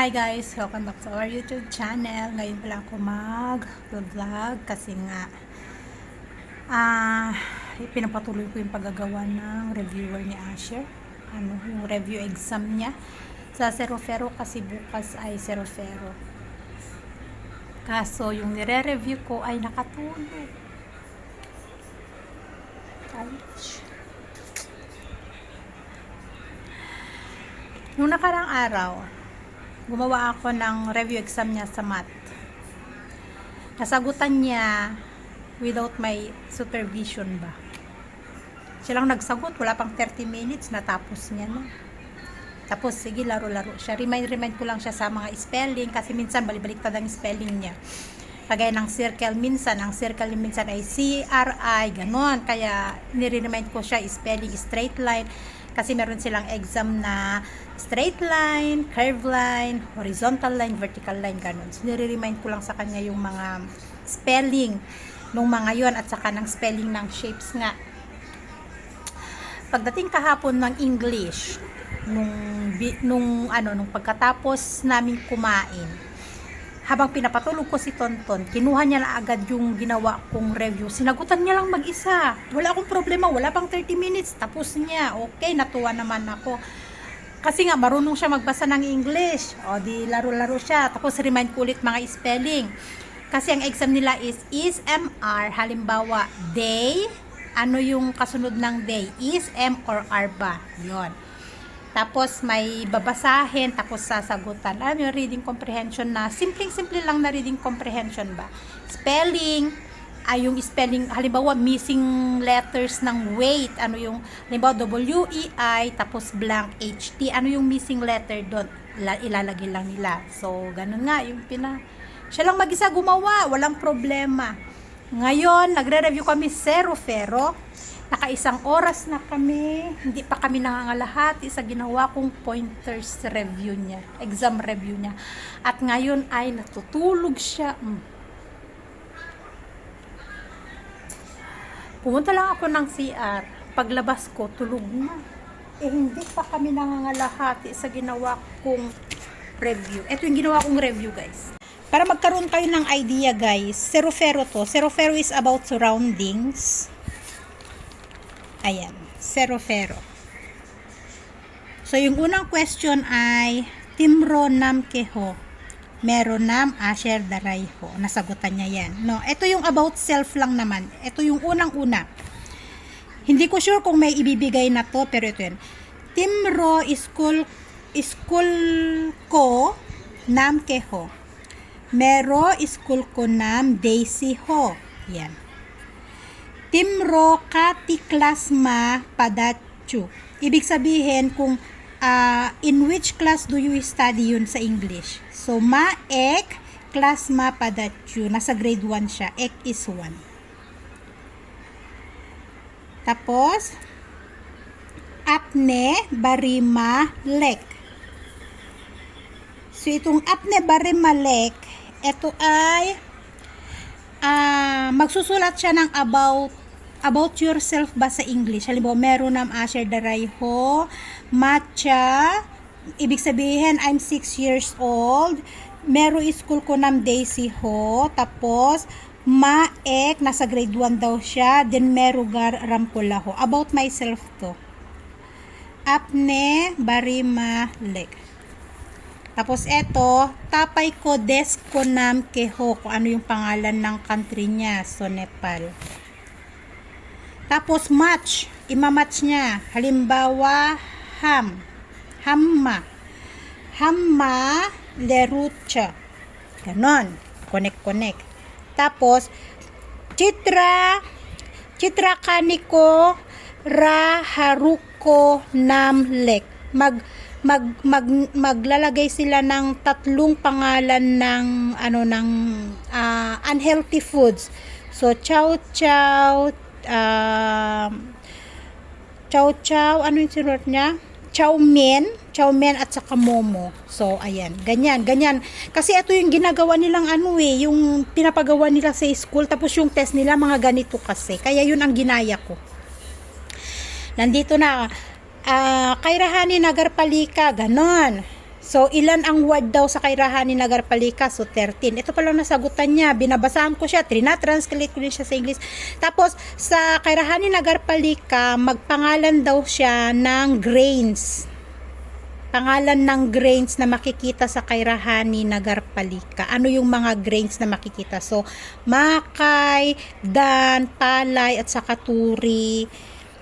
Hi guys! Welcome back to our YouTube channel. Ngayon pala ako mag-vlog kasi nga ah pinapatuloy ko yung paggagawa ng reviewer ni Asher. Ano, yung review exam niya sa Serofero kasi bukas ay Serofero. Kaso yung nire-review ko ay nakatulog. Ouch. Nung nakarang araw, gumawa ako ng review exam niya sa math. Nasagutan niya without my supervision ba. Siya lang nagsagot, wala pang 30 minutes, natapos niya na. Tapos, sige, laro-laro siya. Remind-remind ko lang siya sa mga spelling kasi minsan balibaliktad ang spelling niya. Kagaya ng circle, minsan, ang circle minsan ay C-R-I, ganon. Kaya, nire-remind ko siya spelling, straight line. Kasi meron silang exam na straight line, curve line, horizontal line, vertical line, ganun. So, nire-remind ko lang sa kanya yung mga spelling nung mga yon at saka ng spelling ng shapes nga. Pagdating kahapon ng English, nung, nung, ano, nung pagkatapos namin kumain, habang pinapatulog ko si Tonton, kinuha niya na agad yung ginawa kong review. Sinagutan niya lang mag-isa. Wala akong problema, wala pang 30 minutes. Tapos niya, okay, natuwa naman ako. Kasi nga, marunong siya magbasa ng English. O, di laro-laro siya. Tapos remind ko ulit mga spelling. Kasi ang exam nila is is, MR. Halimbawa, day. Ano yung kasunod ng day? Is, M, or R ba? Yun. Tapos may babasahin, tapos sasagutan. Alam yung reading comprehension na simpleng-simple lang na reading comprehension ba? Spelling, ay yung spelling, halimbawa missing letters ng weight, ano yung, halimbawa W-E-I, tapos blank H-T, ano yung missing letter doon? Ila- Ilalagay lang nila. So, ganun nga, yung pina, siya lang mag-isa gumawa, walang problema. Ngayon, nagre-review kami zero fero. Nakaisang oras na kami, hindi pa kami nangangalahati sa ginawa kong pointers review niya, exam review niya. At ngayon ay natutulog siya. Mm. Pumunta lang ako ng CR. Paglabas ko, tulog na. Eh, hindi pa kami nangangalahati sa ginawa kong review. Ito yung ginawa kong review, guys. Para magkaroon kayo ng idea, guys, Serofero to. Serofero is about surroundings. Ayan, Serofero. So, yung unang question ay, Timro Nam Keho. Meron nam Asher Darayho. Nasagutan niya yan. No, ito yung about self lang naman. Ito yung unang-una. Hindi ko sure kung may ibibigay na to, pero ito yun. Timro School, school ko nam keho. Mero school ko nam Daisy ho. Yan. Timro kati klasma padachu. Ibig sabihin kung ah, in which class do you study yun sa English. So, ma-ek klasma padachu. Nasa grade 1 siya. Ek is 1. Tapos, apne barima lek. So, itong apne barima lek, ito ay ah magsusulat siya ng about about yourself ba sa English. Halimbawa, meron ng Asher Darayho, matcha, ibig sabihin, I'm 6 years old, meron school ko ng Daisy Ho, tapos, maek, nasa grade 1 daw siya, then merugar ramkula ho. About myself to. Apne barima lek. Tapos eto, tapay ko desk ko nam keho, kung ano yung pangalan ng country niya, so Nepal. Tapos match, imamatch niya. Halimbawa, ham. Hamma. Hamma lerucha. Ganon. Connect-connect. Tapos, chitra, chitra kaniko, ra haruko namlek. Mag, mag, mag, maglalagay sila ng tatlong pangalan ng, ano, ng ah, unhealthy foods. So, chow chow, um, chow chow, ano yung sinulat niya? Chow mein, chow mein at saka momo. So, ayan, ganyan, ganyan. Kasi ito yung ginagawa nilang ano eh, yung pinapagawa nila sa school, tapos yung test nila mga ganito kasi. Kaya yun ang ginaya ko. Nandito na, ah, Kairahani Nagarpalika, ganon. So, ilan ang word daw sa kairahan ni Nagarpalika? So, 13. Ito pa lang nasagutan niya. Binabasahan ko siya. Trina-translate ko din siya sa English. Tapos, sa kairahan ni Nagarpalika, magpangalan daw siya ng grains. Pangalan ng grains na makikita sa kairahan ni Nagarpalika. Ano yung mga grains na makikita? So, makay, dan, palay, at saka turi.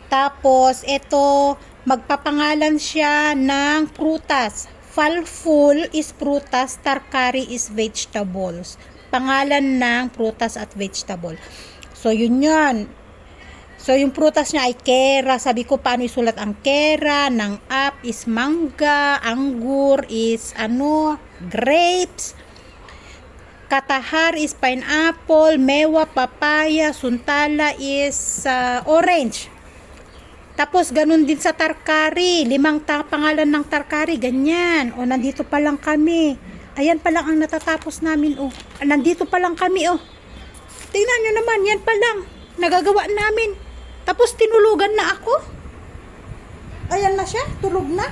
Tapos, ito, magpapangalan siya ng prutas. Falful is prutas, tarkari is vegetables. Pangalan ng prutas at vegetable. So, yun yan. So, yung prutas niya ay kera. Sabi ko, paano isulat ang kera? Ng up is mangga. Anggur is ano? Grapes. Katahar is pineapple. Mewa, papaya. Suntala is ah, orange. Tapos, ganun din sa tarkari. Limang ta- pangalan ng tarkari. Ganyan. O, nandito pa lang kami. Ayan pa lang ang natatapos namin. O, Ah, nandito pa lang kami. O, tingnan nyo naman. Yan pa lang. Nagagawa namin. Tapos, tinulugan na ako. Ayan na siya. Tulog na.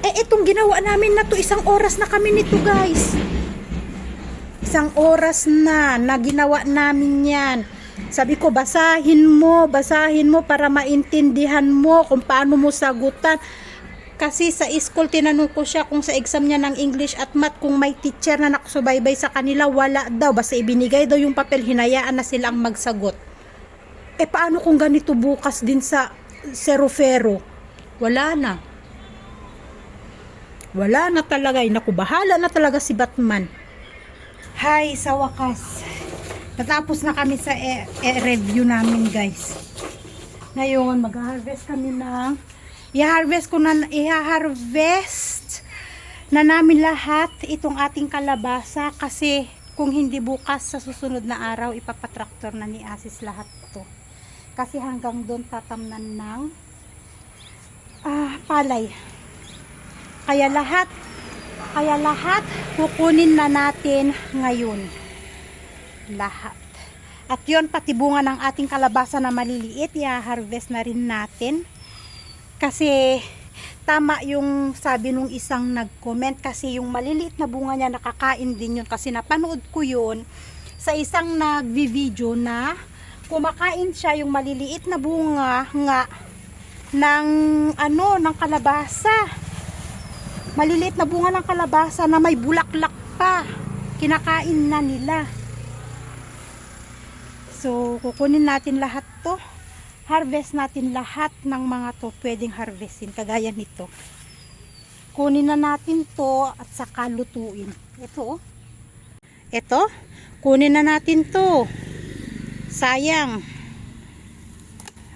Eh, itong ginawa namin na to, isang oras na kami nito, guys. Isang oras na na ginawa namin yan. Sabi ko, basahin mo, basahin mo para maintindihan mo kung paano mo sagutan. Kasi sa school, tinanong ko siya kung sa exam niya ng English at Math, kung may teacher na nakasubaybay sa kanila, wala daw. Basta ibinigay daw yung papel, hinayaan na silang magsagot. Eh, paano kung ganito bukas din sa Serofero? Wala na. Wala na talaga. Naku, bahala na talaga si Batman. Hay, sa wakas. Natapos na kami sa e- e- review namin, guys. Ngayon, mag-harvest kami ng i-harvest ko na i-harvest na namin lahat itong ating kalabasa kasi kung hindi bukas sa susunod na araw ipapatraktor na ni Asis lahat to. Kasi hanggang doon tatamnan ng ah, palay. Kaya lahat kaya lahat kukunin na natin ngayon lahat. At yon pati bunga ng ating kalabasa na maliliit i-harvest na rin natin. Kasi tama yung sabi nung isang nag-comment kasi yung maliliit na bunga niya nakakain din yun. Kasi napanood ko yun sa isang nagvi-video na kumakain siya yung maliliit na bunga nga ng ano ng kalabasa. Maliliit na bunga ng kalabasa na may bulaklak pa. Kinakain na nila so kukunin natin lahat to. Harvest natin lahat ng mga to pwedeng harvestin kagaya nito. Kunin na natin to at saka lutuin. Ito oh. Ito kunin na natin to. Sayang.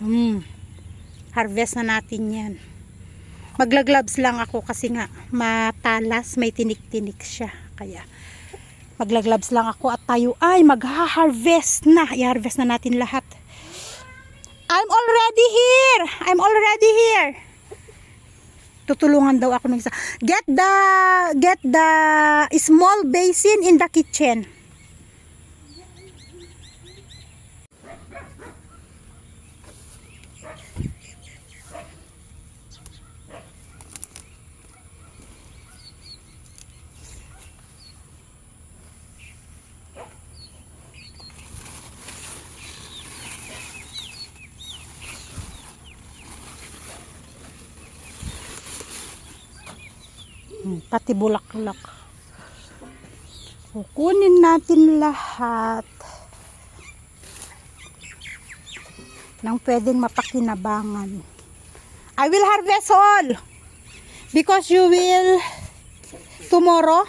Hmm. Harvest na natin yan. Maglagloves lang ako kasi nga matalas may tinik-tinik siya. Kaya maglagloves lang ako at tayo ay magha-harvest na i-harvest na natin lahat I'm already here. I'm already here. Tutulungan daw ako ng isa. Get the get the small basin in the kitchen. Pati bulaklak. Kukunin natin lahat. Ng pwedeng mapakinabangan. I will harvest all. Because you will tomorrow.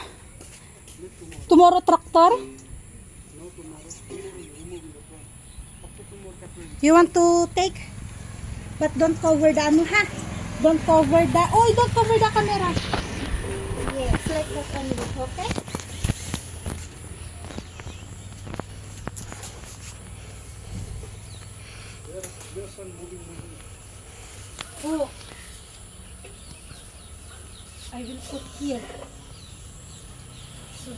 Tomorrow tractor? You want to take? But don't cover the ano ha? Don't cover the oh don't cover the camera like that only, okay? Oh. I will put here. So.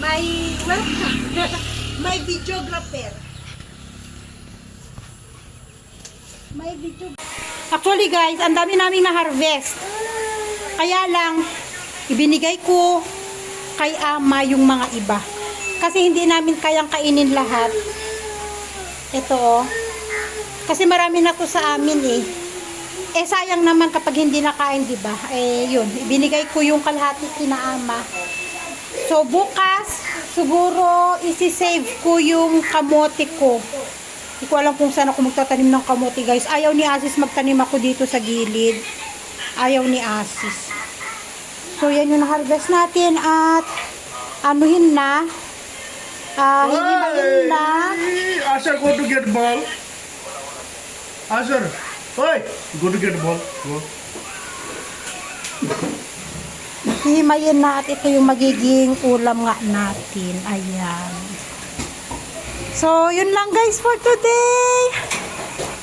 My welcome. My videographer. My video Actually guys, ang dami namin na-harvest. Kaya lang, ibinigay ko kay ama yung mga iba. Kasi hindi namin kayang kainin lahat. Ito oh. Kasi marami na to sa amin eh. Eh sayang naman kapag hindi nakain, di ba? Eh yun, ibinigay ko yung kalahati kina ama. So bukas, siguro isi-save ko yung kamote ko. Hindi ko alam kung saan ako magtatanim ng kamote guys. Ayaw ni Asis magtanim ako dito sa gilid. Ayaw ni Asis. So yan yung na-harvest natin at anuhin na. Ah, hinimayin na. Asher, go to get ball. Asher, hey, go to get ball. Go. Hihimayin na at ito yung magiging ulam nga natin. Ayan. So, yun lang guys for today.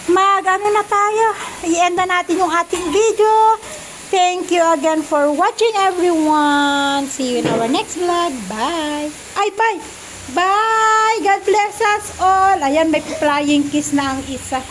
Mag, ano na tayo. I-end na natin yung ating video. Thank you again for watching everyone. See you in our next vlog. Bye. Ay, bye. Bye. God bless us all. Ayan, may flying kiss na ang isa.